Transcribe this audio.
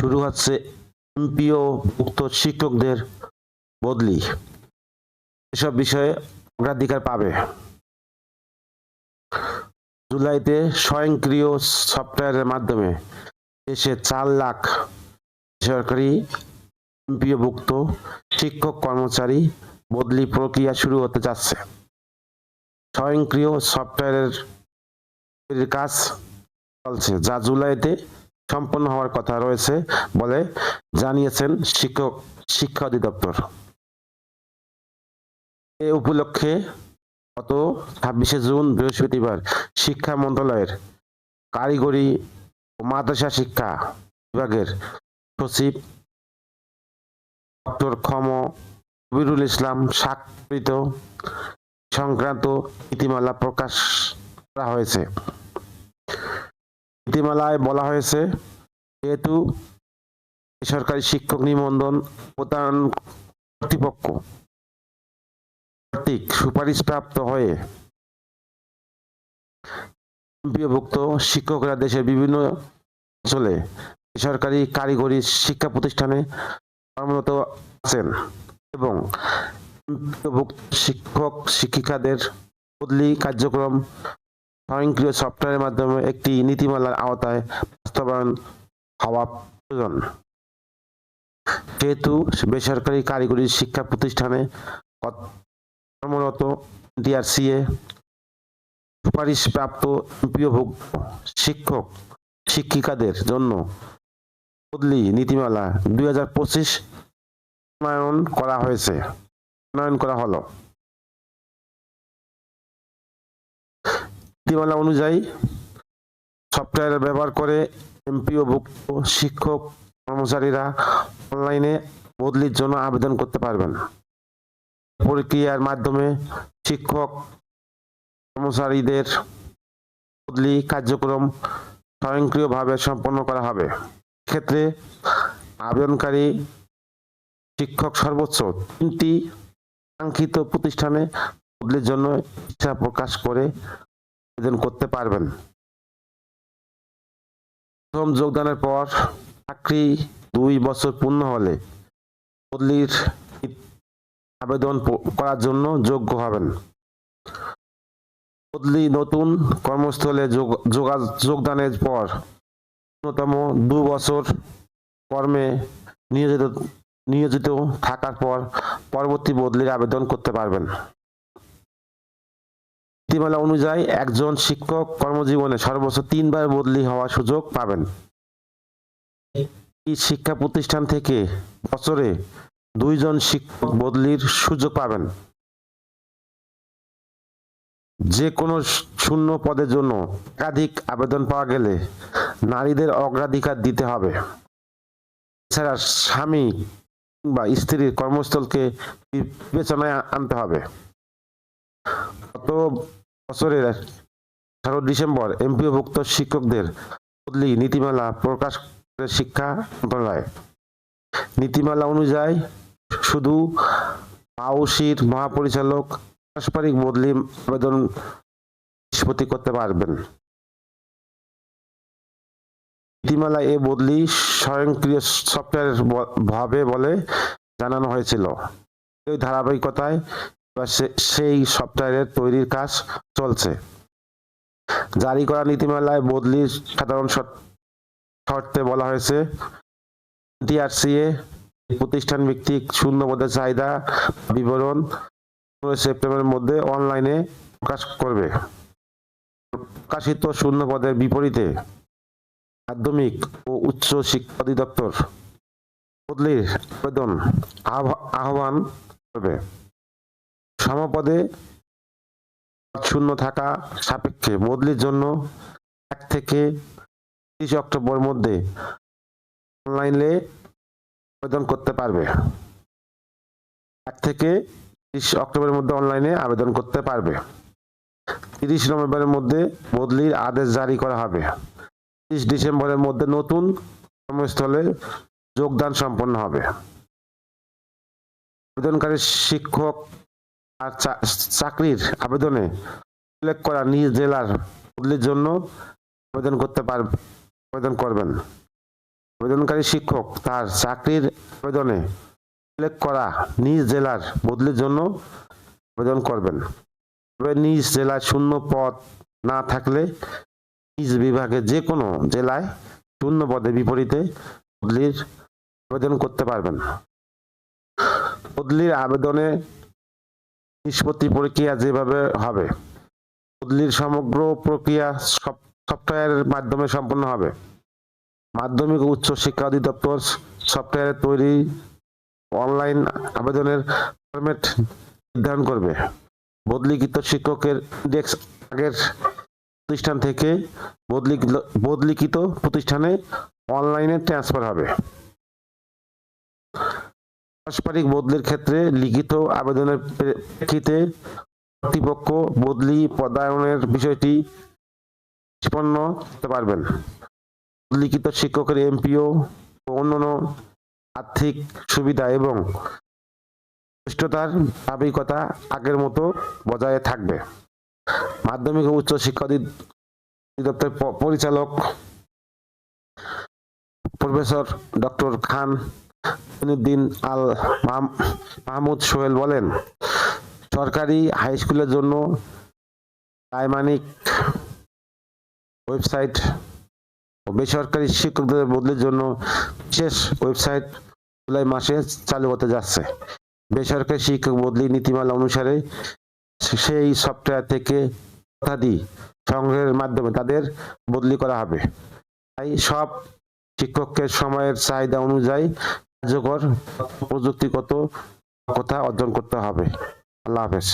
শুরু হচ্ছে এমপিও মুক্ত শিক্ষকদের বদলি। এসব বিষয়ে অগ্রাধিকার পাবে। জুলাইতে স্বয়ংক্রিয় সফটওয়্যারের মাধ্যমে দেশে চার লাখ বেসরকারি এমপিওভুক্ত শিক্ষক কর্মচারী বদলি প্রক্রিয়া শুরু হতে যাচ্ছে। স্বয়ংক্রিয় সফটওয়্যারের কাজ চলছে, যা জুলাইতে সম্পন্ন হওয়ার কথা রয়েছে বলে জানিয়েছেন শিক্ষক, শিক্ষা অধিদপ্তর। এ উপলক্ষে গত ছাব্বিশে জুন বৃহস্পতিবার শিক্ষা মন্ত্রণালয়ের কারিগরি ও মাদ্রাসা শিক্ষা বিভাগের সচিব ডক্টর খম কবিরুল ইসলাম স্বাক্ষরিত সংক্রান্ত নীতিমালা প্রকাশ করা হয়েছে। নীতিমালায় বলা হয়েছে, যেহেতু বেসরকারি শিক্ষক নিবন্ধন প্রদান কর্তৃপক্ষ কর্তৃক সুপারিশপ্রাপ্ত হয়ে এমপিওভুক্ত শিক্ষকরা দেশের বিভিন্ন অঞ্চলে বেসরকারি কারিগরি শিক্ষা প্রতিষ্ঠানে কর্মরত আছেন এবং শিক্ষক, শিক্ষিকাদের বদলি কার্যক্রম স্বয়ংক্রিয় সফটওয়্যারের মাধ্যমে একটি নীতিমালার আওতায় বাস্তবায়ন হওয়া প্রয়োজন। যেহেতু বেসরকারি কারিগরি শিক্ষা প্রতিষ্ঠানে কর্মরত ডিআরসিএ সুপারিশপ্রাপ্ত এমপিওভুক্ত শিক্ষক, শিক্ষিকাদের জন্য বদলি নীতিমালা দুই হাজার পঁচিশ প্রণয়ন করা হয়েছে। প্রণয়ন করা হলো। নীতিমালা অনুযায়ী সফটওয়্যার ব্যবহার করে এমপিওভুক্ত শিক্ষক কর্মচারীরা অনলাইনে বদলির জন্য আবেদন করতে পারবেন। প্রক্রিয়ার মাধ্যমে শিক্ষক কর্মচারীদের বদলি কার্যক্রম স্বয়ংক্রিয়ভাবে সম্পন্ন করা হবে। ক্ষেত্রে আবেদনকারী শিক্ষক সর্বোচ্চ তিনটি কাঙ্ক্ষিত প্রতিষ্ঠানে বদলির জন্য ইচ্ছা প্রকাশ করে আবেদন করতে পারবেন। প্রথম যোগদানের পর চাকরি দুই বছর পূর্ণ হলে বদলির আবেদন করার জন্য যোগ্য হবেন। বদলি নতুন কর্মস্থলে যোগ- যোগা- যোগদানের পর ন্যূনতম দু বছর কর্মে নিয়োজিত নিয়োজিত থাকার পর পরবর্তী বদলির আবেদন করতে পারবেন। নীতিমালা অনুযায়ী একজন শিক্ষক কর্মজীবনে সর্বোচ্চ তিনবার বদলি হওয়ার সুযোগ পাবেন। এই শিক্ষা প্রতিষ্ঠান থেকে বছরে দুইজন শিক্ষক বদলির সুযোগ পাবেন। যে কোনো শূন্য পদের জন্য একাধিক আবেদন পাওয়া গেলে নারীদের অগ্রাধিকার দিতে হবে। এছাড়া স্বামী বা স্ত্রীর কর্মস্থলকে বিবেচনায় আনতে হবে। গত বছরের আঠারো ডিসেম্বর এমপিওভুক্ত শিক্ষকদের বদলি নীতিমালা প্রকাশ করে শিক্ষা মন্ত্রণালয়। নীতিমালা অনুযায়ী শুধু আউসির মহাপরিচালক পারস্পরিক বদলি আবেদন নিষ্পত্তি করতে পারবেন। নীতিমালা এ বদলি স্বয়ংক্রিয় সফটওয়্যার ভাবে বলে জানানো হয়েছিল। এই ধারাবাহিকতায় সেই সফটওয়্যারের তৈরির কাজ চলছে। জারি করা নীতিমালায় বদলির সাধারণ শর্তে বলা হয়েছে, ডিআরসিএ, প্রতিষ্ঠান ভিত্তিক শূন্য পদের চাহিদা বিবরণ সেপ্টেম্বরের মধ্যে অনলাইনে প্রকাশ করবে। প্রকাশিত শূন্য পদের বিপরীতে মাধ্যমিক ও উচ্চ শিক্ষা অধিদপ্তর বদলির আবেদন আহ্বান করবে। সমপদে শূন্য থাকা সাপেক্ষে বদলির জন্য এক থেকে তিরিশ অক্টোবর মধ্যে অনলাইনে আবেদন করতে পারবে। এক থেকে তিরিশ অক্টোবরের মধ্যে অনলাইনে আবেদন করতে পারবে। তিরিশ নভেম্বরের মধ্যে বদলির আদেশ জারি করা হবে। তিরিশ ডিসেম্বরের মধ্যে নতুন কর্মস্থলে যোগদান সম্পন্ন হবে। আবেদনকারী শিক্ষক আর চাকরির আবেদনে উল্লেখ করা নিজ জেলার বদলির জন্য আবেদন করতে পার, আবেদন করবেন। আবেদনকারী শিক্ষক তার চাকরির আবেদনে উল্লেখ করা নিজ জেলার বদলির জন্য আবেদন করবেন। তবে নিজ জেলায় শূন্য পদ না থাকলে নিজ বিভাগে যে কোনো জেলায় শূন্য পদের বিপরীতে বদলির আবেদন করতে পারবেন। বদলির আবেদনে নিষ্পত্তি প্রক্রিয়া যেভাবে হবে, বদলির সমগ্র প্রক্রিয়া সফট- সফটওয়্যারের মাধ্যমে সম্পন্ন হবে। মাধ্যমিক উচ্চ শিক্ষা অধিদপ্তর সফটওয়্যার তৈরি অনলাইন আবেদনের ফরম্যাট নির্ধারণ করবে। বদলিকৃত শিক্ষকের ইন্ডেক্স আগের প্রতিষ্ঠান থেকে বদলিকৃত বদলিকৃত প্রতিষ্ঠানে অনলাইনে ট্রান্সফার হবে। পারস্পরিক বদলির ক্ষেত্রে লিখিত আবেদনের প্রেক্ষিতে কর্তৃপক্ষ বদলি পদায়নের বিষয়টি নিষ্পন্ন করতে পারবেন। লিখিত শিক্ষকের এমপিও ও অন্যান্য আর্থিক সুবিধা এবং সুষ্ঠুতার ধারাবাহিকতা আগের মতো বজায় থাকবে। মাধ্যমিক ও উচ্চ শিক্ষা অধি- অধিদপ্তরের পরিচালক প্রফেসর ডক্টর খান উদ্দিন আল মাহমুদ সোহেল বলেন, সরকারি হাই স্কুলের জন্য আইমানিক ওয়েবসাইট ও বেসরকারি শিক্ষকদের বদলির জন্য বিশেষ ওয়েবসাইট জুলাই মাসে চালু হতে যাচ্ছে। বেসরকারি শিক্ষক বদলি নীতিমালা অনুসারে সেই সফটওয়্যার থেকে তথ্যাদি সংগ্রহের মাধ্যমে তাদের বদলি করা হবে। তাই সব শিক্ষকের সময়ের চাহিদা অনুযায়ী কার্যকর প্রযুক্তিগত কথা অর্জন করতে হবে। আল্লাহ হাফেজ।